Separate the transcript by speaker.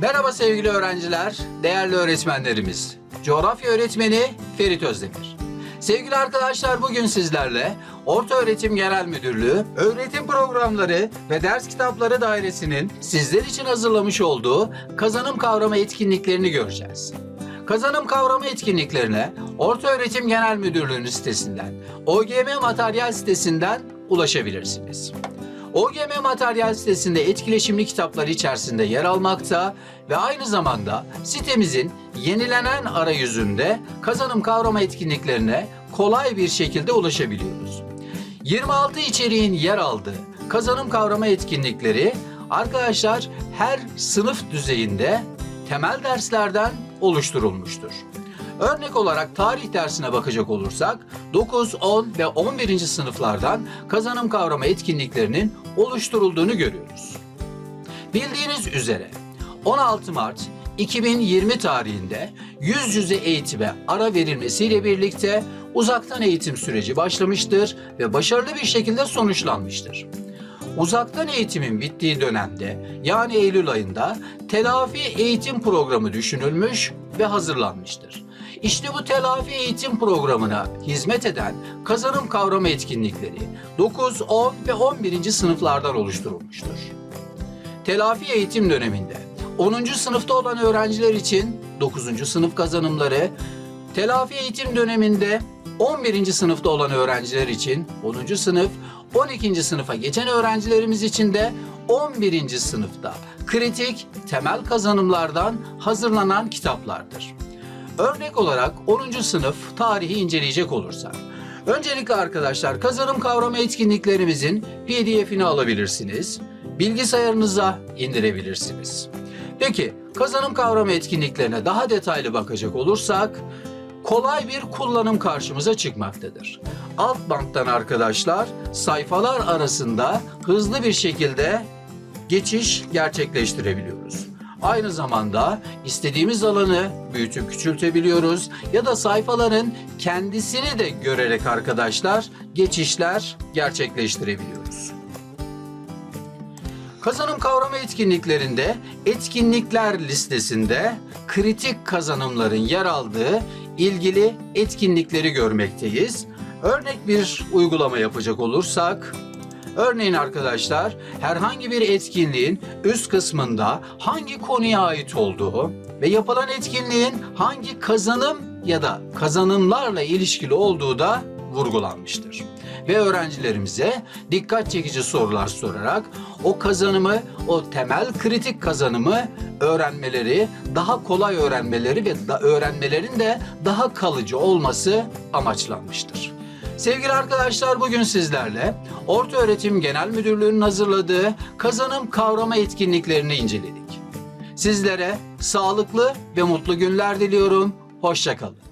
Speaker 1: Merhaba sevgili öğrenciler, değerli öğretmenlerimiz. Coğrafya öğretmeni Ferit Özdemir. Sevgili arkadaşlar bugün sizlerle Orta Öğretim Genel Müdürlüğü, Öğretim Programları ve Ders Kitapları Dairesi'nin sizler için hazırlamış olduğu kazanım kavramı etkinliklerini göreceğiz. Kazanım kavramı etkinliklerine Orta Öğretim Genel Müdürlüğü'nün sitesinden, OGM Materyal sitesinden ulaşabilirsiniz. OGM Materyal sitesinde etkileşimli kitaplar içerisinde yer almakta ve aynı zamanda sitemizin yenilenen arayüzünde kazanım kavrama etkinliklerine kolay bir şekilde ulaşabiliyoruz. 26 içeriğin yer aldığı kazanım kavrama etkinlikleri arkadaşlar her sınıf düzeyinde temel derslerden oluşturulmuştur. Örnek olarak tarih dersine bakacak olursak 9, 10 ve 11. sınıflardan kazanım kavrama etkinliklerinin oluşturulduğunu görüyoruz. Bildiğiniz üzere 16 Mart 2020 tarihinde yüz yüze eğitime ara verilmesiyle birlikte uzaktan eğitim süreci başlamıştır ve başarılı bir şekilde sonuçlanmıştır. Uzaktan eğitimin bittiği dönemde yani Eylül ayında telafi eğitim programı düşünülmüş ve hazırlanmıştır. İşte bu telafi eğitim programına hizmet eden kazanım kavrama etkinlikleri 9, 10 ve 11. sınıflardan oluşturulmuştur. Telafi eğitim döneminde 10. sınıfta olan öğrenciler için 9. sınıf kazanımları, telafi eğitim döneminde 11. sınıfta olan öğrenciler için 10. sınıf, 12. sınıfa geçen öğrencilerimiz için de 11. sınıfta kritik temel kazanımlardan hazırlanan kitaplardır. Örnek olarak 10. sınıf tarihi inceleyecek olursak. Öncelikle arkadaşlar kazanım kavrama etkinliklerimizin PDF'ini alabilirsiniz. Bilgisayarınıza indirebilirsiniz. Peki kazanım kavrama etkinliklerine daha detaylı bakacak olursak kolay bir kullanım karşımıza çıkmaktadır. Alt banttan arkadaşlar sayfalar arasında hızlı bir şekilde geçiş gerçekleştirebiliyoruz. Aynı zamanda istediğimiz alanı büyütüp küçültebiliyoruz ya da sayfaların kendisini de görerek arkadaşlar geçişler gerçekleştirebiliyoruz. Kazanım kavrama etkinliklerinde etkinlikler listesinde kritik kazanımların yer aldığı ilgili etkinlikleri görmekteyiz. Örnek bir uygulama yapacak olursak Örneğin arkadaşlar herhangi bir etkinliğin üst kısmında hangi konuya ait olduğu ve yapılan etkinliğin hangi kazanım ya da kazanımlarla ilişkili olduğu da vurgulanmıştır. Ve öğrencilerimize dikkat çekici sorular sorarak o kazanımı, o temel kritik kazanımı öğrenmeleri, daha kolay öğrenmeleri ve da öğrenmelerin de daha kalıcı olması amaçlanmıştır. Sevgili arkadaşlar bugün sizlerle Orta Öğretim Genel Müdürlüğü'nün hazırladığı kazanım kavrama etkinliklerini inceledik. Sizlere sağlıklı ve mutlu günler diliyorum. Hoşçakalın.